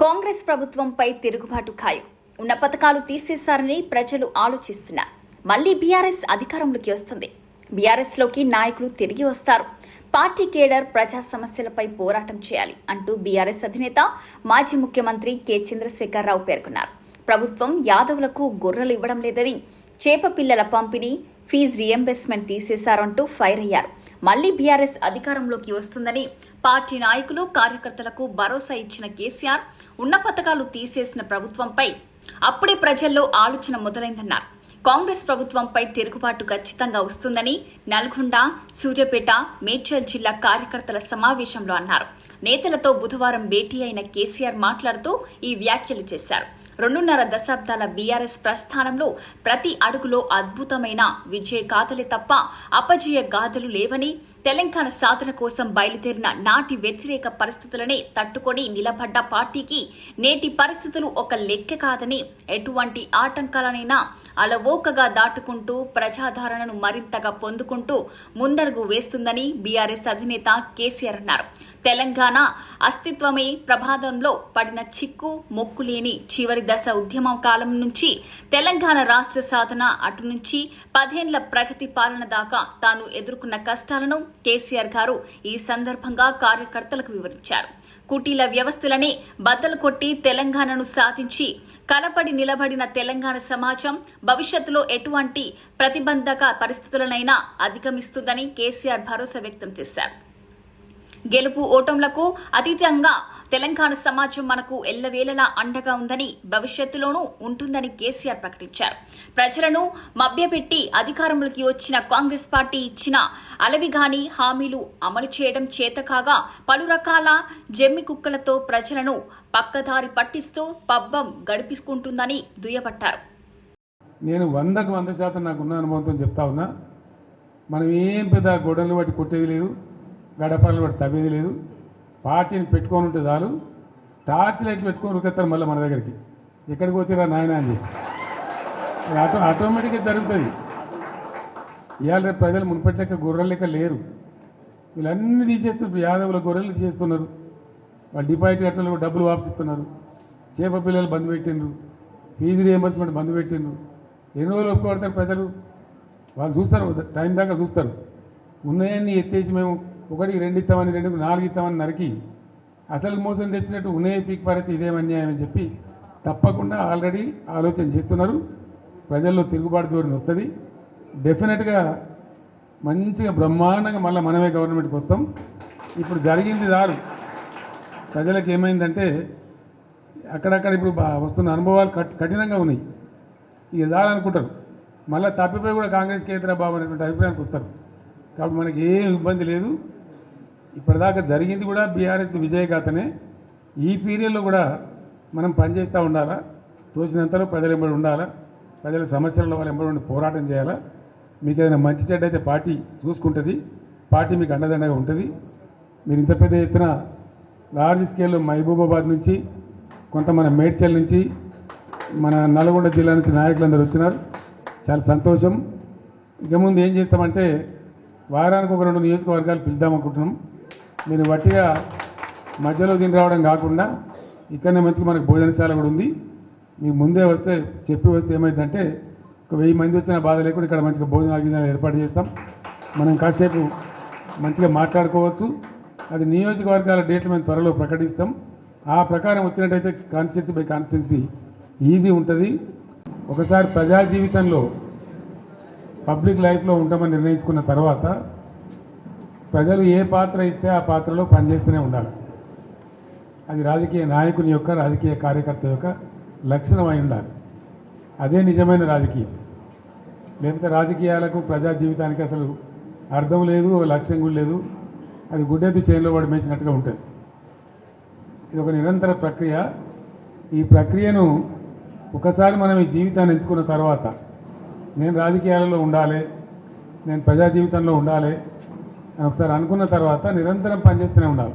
కాంగ్రెస్ ప్రభుత్వంపై తిరుగుబాటు ఖాయం. ఉన్న పథకాలు తీసేశారని ప్రజలు ఆలోచిస్తున్నారు. మళ్ళీ బీఆర్ఎస్ అధికారంలోకి వస్తుంది. బీఆర్ఎస్లోకి నాయకులు తిరిగి వస్తారు. పార్టీ కేడర్ ప్రజా సమస్యలపై పోరాటం చేయాలి అంటూ బీఆర్ఎస్ అధినేత మాజీ ముఖ్యమంత్రి కె. చంద్రశేఖరరావు పేర్కొన్నారు. ప్రభుత్వం యాదవులకు గొర్రెలు ఇవ్వడం లేదని చేప పిల్లల పంపిణీ ఫీజు రియంబర్స్మెంట్ తీసేశారంటూ ఫైర్ అయ్యారు. మళ్ళీ బీఆర్ఎస్ అధికారంలోకి వస్తుందని పార్టీ నాయకులు కార్యకర్తలకు భరోసా ఇచ్చిన కేసీఆర్ ఉన్న పథకాలు తీసేసిన ప్రభుత్వంపై అప్పుడే ప్రజల్లో ఆలోచన మొదలైందన్నారు. కాంగ్రెస్ ప్రభుత్వంపై తిరుగుబాటు ఖచ్చితంగా వస్తుందని నల్గొండ సూర్యాపేట మేడ్చల్ జిల్లా కార్యకర్తల సమావేశంలో అన్నారు. నేతలతో బుధవారం భేటీ అయిన కేసీఆర్ మాట్లాడుతూ ఈ వ్యాఖ్యలు చేశారు. రెండున్నర దశాబ్దాల బీఆర్ఎస్ ప్రస్థానంలో ప్రతి అడుగులో అద్భుతమైన విజయ గాథలే తప్ప అపజయ గాథలు లేవని తెలంగాణ సాధన కోసం బయలుదేరిన నాటి వ్యతిరేక పరిస్థితులనే తట్టుకొని నిలబడ్డ పార్టీకి నేటి పరిస్థితులు ఒక లెక్క కాదని ఎటువంటి ఆటంకాలనైనా అలవోకగా దాటుకుంటూ ప్రజాదరణను మరింతగా పొందుకుంటూ ముందడుగు వేస్తుందని బీఆర్ఎస్ అధినేత కేసీఆర్ అన్నారు. తెలంగాణ అస్తిత్వమే ప్రమాదంలో పడిన చిక్కు మొక్కులేని చివరి దశ ఉద్యమం కాలం నుంచి తెలంగాణ రాష్ట్ర సాధన అటు నుంచి పదేండ్ల ప్రగతి పాలన దాకా తాను ఎదుర్కొన్న కష్టాలను కేసీఆర్ గారు ఈ సందర్భంగా కార్యకర్తలకు వివరించారు. కుటీల వ్యవస్థలనే బద్దలు కొట్టి తెలంగాణను సాధించి కలపడి నిలబడిన తెలంగాణ సమాజం భవిష్యత్తులో ఎటువంటి ప్రతిబంధక పరిస్థితులనైనా అధిగమిస్తుందని కేసీఆర్ భరోసా వ్యక్తం చేశారు. గెలుపు ఓటంలకు అతీతంగా తెలంగాణ సమాజం మనకు ఎల్లవేళలా అండగా ఉందని భవిష్యత్తులోనూ ఉంటుందని కేసీఆర్ ప్రకటించారు. ప్రజలను మభ్యపెట్టి అధికారంలోకి వచ్చిన కాంగ్రెస్ పార్టీ ఇచ్చిన అలవిగాని హామీలు అమలు చేయడం చేతకాగా పలు రకాల జమ్మి కుక్కలతో ప్రజలను పక్కదారి పట్టిస్తూ పబ్బం గడిపించుకుంటుందని దుయ్యబట్టారు. నేను వందకు వంద శాతం నాకున్న అనుభవంతో చెప్తా ఉన్నా మనం ఏం పెద్ద గొడవలు బట్టి కొట్టేది లేదు. గడపలు కూడా తవ్వేది లేదు. పార్టీని పెట్టుకొని ఉంటే చాలు. టార్చ్ లైట్ పెట్టుకొని ఉరికెత్తారు మళ్ళీ మన దగ్గరికి. ఎక్కడికి పోతేరా నాయన అని చెప్పి. ఆటో ఆటోమేటిక్గా జరుగుతుంది. ఇవాళ రేపు ప్రజలు మునుపటి లెక్క గొర్రెలు లెక్క లేరు. వీళ్ళన్నీ తీసేస్తున్నారు. యాదవులు యాదవుల గొర్రెలు తీసేస్తున్నారు. వాళ్ళు డిపాజిట్ కట్టలు డబ్బులు వాపిస్తున్నారు చేప పిల్లలు బంద్ పెట్టిండ్రు. ఫీజు రియంబర్స్మెంట్ బంద్ పెట్టిండ్రు. ఎన్ని రోజులు ఒప్పుకోడతారు ప్రజలు? వాళ్ళు చూస్తారు. టైం దాకా చూస్తారు. ఉన్నాయన్నీ ఎత్తేసి మేము ఒకటికి రెండు ఇస్తామని రెండు నాలుగు ఇస్తామని నరికి అసలు మోసం తెచ్చినట్టు ఉన్నాయే పీక్ పరిస్థితి ఇదేం అన్యాయం అని చెప్పి తప్పకుండా ఆల్రెడీ ఆలోచన చేస్తున్నారు. ప్రజల్లో తిరుగుబాటు ధోరణి వస్తుంది. డెఫినెట్గా మంచిగా బ్రహ్మాండంగా మళ్ళీ మనమే గవర్నమెంట్కి వస్తాం. ఇప్పుడు జరిగింది దారు ప్రజలకు ఏమైందంటే అక్కడక్కడ ఇప్పుడు బా- వస్తున్న అనుభవాలు కట్ కఠినంగా ఉన్నాయి. ఇక చాలనుకుంటారు మళ్ళీ తప్పిపోయి కూడా కాంగ్రెస్ కేంద్ర బాబు అనేటువంటి అభిప్రాయానికి వస్తారు. కాబట్టి మనకి ఏం ఇబ్బంది లేదు. ఇప్పటిదాకా జరిగింది కూడా బీఆర్ఎస్ విజయగాథనే. ఈ పీరియడ్లో కూడా మనం పనిచేస్తూ ఉండాలా? తోచినంతలో ప్రజలు ఎంబడి ఉండాలా? ప్రజల సమస్యలలో వాళ్ళు ఎంబడి ఉండి పోరాటం చేయాలా? మీకు ఏదైనా మంచి చెడ్డ అయితే పార్టీ చూసుకుంటుంది. పార్టీ మీకు అండదండగా ఉంటుంది. మీరు ఇంత పెద్ద ఎత్తున లార్జ్ స్కేల్లో మహబూబాబాద్ నుంచి కొంత మన మేడ్చల్ నుంచి మన నల్గొండ జిల్లా నుంచి నాయకులందరూ వచ్చినారు. చాలా సంతోషం. ఇక ముందు ఏం చేస్తామంటే వారానికి ఒక రెండు నియోజకవర్గాలు పిలుద్దామనుకుంటున్నాం మీరు వట్టిగా మధ్యలో దీని రావడం కాకుండా ఇక్కడనే మంచిగా మనకు భోజనశాల కూడా ఉంది. మీకు ముందే వస్తే చెప్పి వస్తే ఏమైందంటే ఒక వెయ్యి మంది వచ్చిన బాధ లేకుండా ఇక్కడ మంచిగా భోజనాలు గిజనాలు ఏర్పాటు చేస్తాం. మనం కాసేపు మంచిగా మాట్లాడుకోవచ్చు. అది నియోజకవర్గాల డేట్లు మేము త్వరలో ప్రకటిస్తాం. ఆ ప్రకారం వచ్చినట్టయితే కాన్స్టిట్యున్సీ బై కాన్స్టిట్యున్సీ ఈజీ ఉంటుంది. ఒకసారి ప్రజా జీవితంలో పబ్లిక్ లైఫ్లో ఉంటామని నిర్ణయించుకున్న తర్వాత ప్రజలు ఏ పాత్ర ఇస్తే ఆ పాత్రలో పనిచేస్తూనే ఉండాలి. అది రాజకీయ నాయకుని యొక్క రాజకీయ కార్యకర్త యొక్క లక్షణం అయి ఉండాలి. అదే నిజమైన రాజకీయం. లేకపోతే రాజకీయాలకు ప్రజా జీవితానికి అసలు అర్థం లేదు లక్ష్యం కూడా లేదు. అది గుడ్డెత్తు చేనులో పడి మేసినట్టుగా ఉంటుంది. ఇది ఒక నిరంతర ప్రక్రియ. ఈ ప్రక్రియను ఒకసారి మనం ఈ జీవితాన్ని ఎంచుకున్న తర్వాత నేను రాజకీయాలలో ఉండాలి నేను ప్రజా జీవితంలో ఉండాలి ఒకసారి అనుకున్న తర్వాత నిరంతరం పనిచేస్తూనే ఉండాలి.